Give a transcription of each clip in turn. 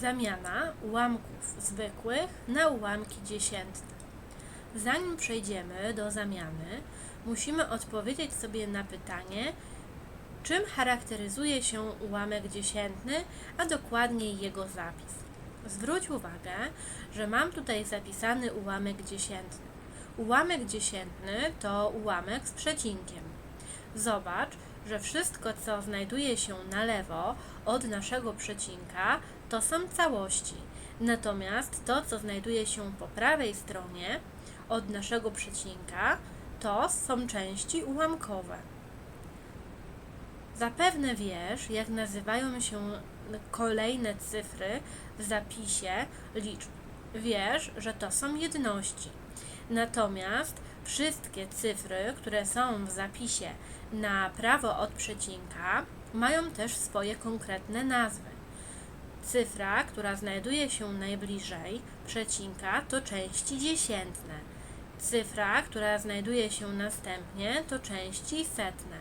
Zamiana ułamków zwykłych na ułamki dziesiętne. Zanim przejdziemy do zamiany, musimy odpowiedzieć sobie na pytanie, czym charakteryzuje się ułamek dziesiętny, a dokładniej jego zapis. Zwróć uwagę, że mam tutaj zapisany ułamek dziesiętny. Ułamek dziesiętny to ułamek z przecinkiem. Zobacz, że wszystko, co znajduje się na lewo od naszego przecinka, to są całości. Natomiast to, co znajduje się po prawej stronie od naszego przecinka, to są części ułamkowe. Zapewne wiesz, jak nazywają się kolejne cyfry w zapisie liczb. Wiesz, że to są jedności. Natomiast wszystkie cyfry, które są w zapisie na prawo od przecinka, mają też swoje konkretne nazwy. Cyfra, która znajduje się najbliżej przecinka, to części dziesiętne. Cyfra, która znajduje się następnie, to części setne.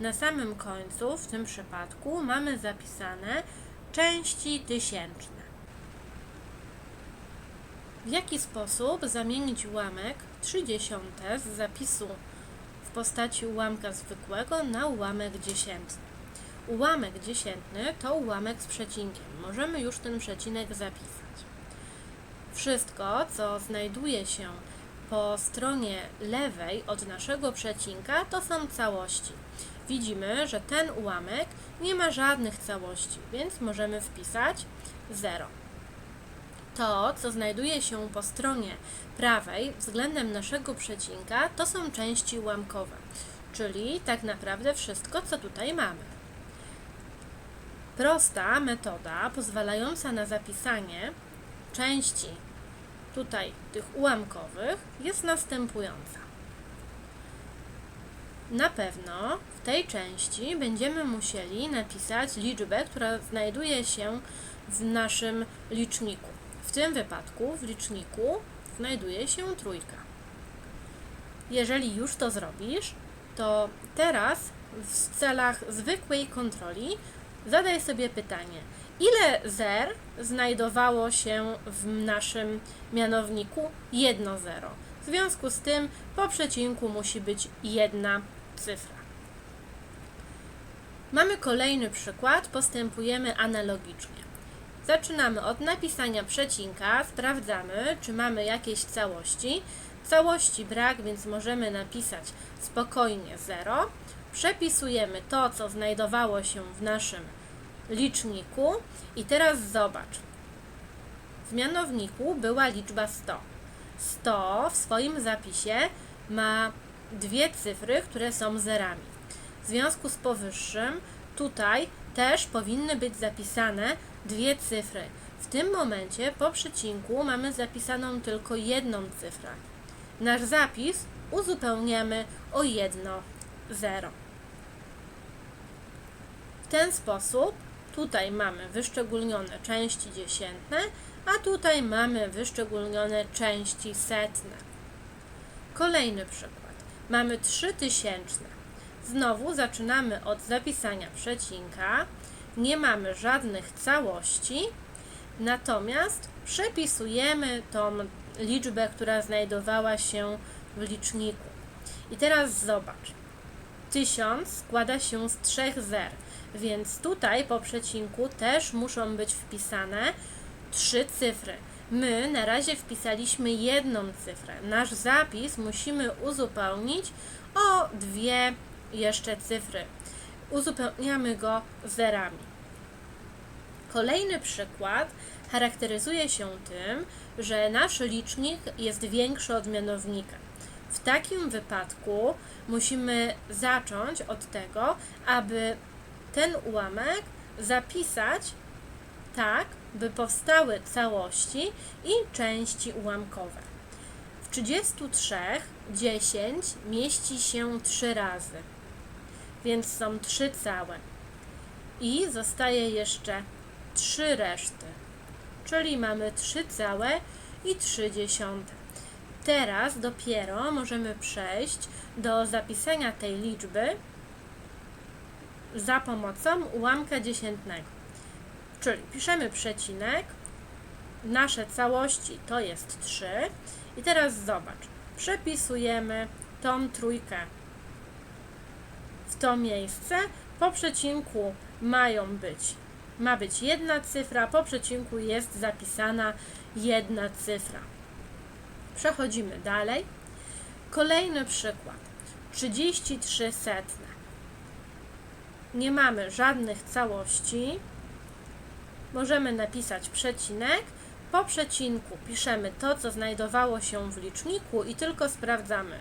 Na samym końcu, w tym przypadku, mamy zapisane części tysięczne. W jaki sposób zamienić ułamek 30 z zapisu w postaci ułamka zwykłego na ułamek dziesiętny? Ułamek dziesiętny to ułamek z przecinkiem. Możemy już ten przecinek zapisać. Wszystko, co znajduje się po stronie lewej od naszego przecinka, to są całości. Widzimy, że ten ułamek nie ma żadnych całości, więc możemy wpisać 0. To, co znajduje się po stronie prawej względem naszego przecinka, to są części ułamkowe, czyli tak naprawdę wszystko, co tutaj mamy. Prosta metoda pozwalająca na zapisanie części tutaj tych ułamkowych jest następująca. Na pewno w tej części będziemy musieli napisać liczbę, która znajduje się w naszym liczniku. W tym wypadku w liczniku znajduje się trójka. Jeżeli już to zrobisz, to teraz w celach zwykłej kontroli zadaj sobie pytanie, ile zer znajdowało się w naszym mianowniku? Jedno zero. W związku z tym po przecinku musi być jedna cyfra. Mamy kolejny przykład, postępujemy analogicznie. Zaczynamy od napisania przecinka, sprawdzamy, czy mamy jakieś całości. Całości brak, więc możemy napisać spokojnie 0. Przepisujemy to, co znajdowało się w naszym liczniku i teraz zobacz. W mianowniku była liczba 100. 100 w swoim zapisie ma dwie cyfry, które są zerami. W związku z powyższym tutaj też powinny być zapisane dwie cyfry. W tym momencie po przecinku mamy zapisaną tylko jedną cyfrę. Nasz zapis uzupełniamy o jedno zero. W ten sposób tutaj mamy wyszczególnione części dziesiętne, a tutaj mamy wyszczególnione części setne. Kolejny przykład. Mamy trzy tysięczne. Znowu zaczynamy od zapisania przecinka. Nie mamy żadnych całości, natomiast przepisujemy tą liczbę, która znajdowała się w liczniku. I teraz zobacz. Tysiąc składa się z trzech zer, więc tutaj po przecinku też muszą być wpisane trzy cyfry. My na razie wpisaliśmy jedną cyfrę. Nasz zapis musimy uzupełnić o dwie jeszcze cyfry. Uzupełniamy go zerami. Kolejny przykład charakteryzuje się tym, że nasz licznik jest większy od mianownika. W takim wypadku musimy zacząć od tego, aby ten ułamek zapisać tak, by powstały całości i części ułamkowe. W 33 10 mieści się 3 razy, więc są 3 całe. I zostaje jeszcze 3 reszty, czyli mamy 3 całe i 3 dziesiąte. Teraz dopiero możemy przejść do zapisania tej liczby za pomocą ułamka dziesiętnego. Czyli piszemy przecinek, nasze całości to jest 3 i teraz zobacz, przepisujemy tą trójkę to miejsce, po przecinku mają być, ma być jedna cyfra, po przecinku jest zapisana jedna cyfra. Przechodzimy dalej. Kolejny przykład. 33 setne. Nie mamy żadnych całości. Możemy napisać przecinek. Po przecinku piszemy to, co znajdowało się w liczniku i tylko sprawdzamy.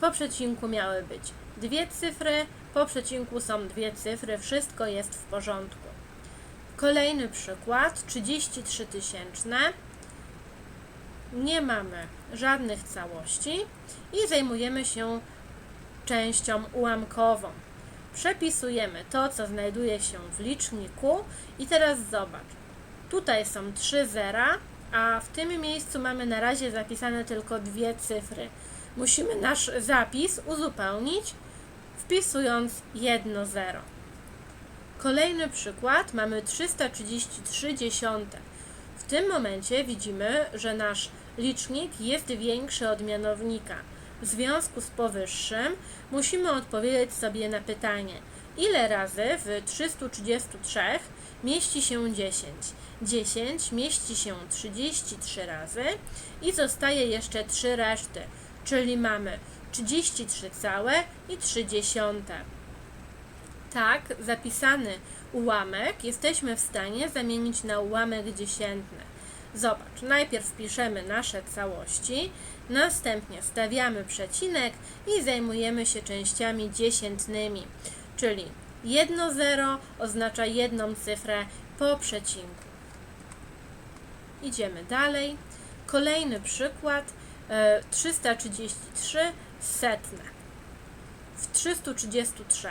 Po przecinku miały być dwie cyfry, po przecinku są dwie cyfry, wszystko jest w porządku. Kolejny przykład, 33 tysięczne. Nie mamy żadnych całości i zajmujemy się częścią ułamkową. Przepisujemy to, co znajduje się w liczniku i teraz zobacz. Tutaj są trzy zera, a w tym miejscu mamy na razie zapisane tylko dwie cyfry. Musimy nasz zapis uzupełnić wpisując jedno zero. Kolejny przykład mamy 333 dziesiąte. W tym momencie widzimy, że nasz licznik jest większy od mianownika. W związku z powyższym musimy odpowiedzieć sobie na pytanie, ile razy w 333 mieści się 10? 10 mieści się 33 razy i zostaje jeszcze 3 reszty, czyli mamy 33 całe i 3 dziesiąte. Tak, zapisany ułamek jesteśmy w stanie zamienić na ułamek dziesiętny. Zobacz, najpierw piszemy nasze całości, następnie stawiamy przecinek i zajmujemy się częściami dziesiętnymi, czyli jedno zero oznacza jedną cyfrę po przecinku. Idziemy dalej. Kolejny przykład e, 333 setne. W 333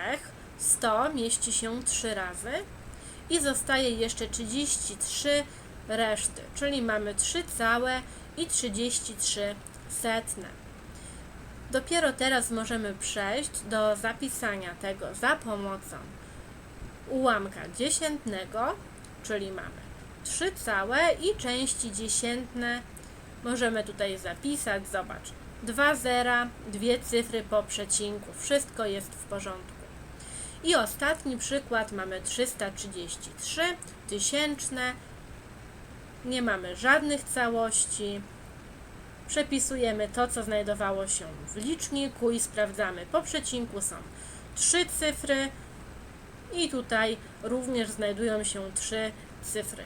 100 mieści się 3 razy i zostaje jeszcze 33 reszty, czyli mamy 3 całe i 33 setne. Dopiero teraz możemy przejść do zapisania tego za pomocą ułamka dziesiętnego, czyli mamy 3 całe i części dziesiętne. Możemy tutaj zapisać, zobacz, dwa zera, dwie cyfry po przecinku, wszystko jest w porządku. I ostatni przykład mamy 333 tysięczne. Nie mamy żadnych całości. Przepisujemy to, co znajdowało się w liczniku i sprawdzamy. Po przecinku są trzy cyfry i tutaj również znajdują się trzy cyfry.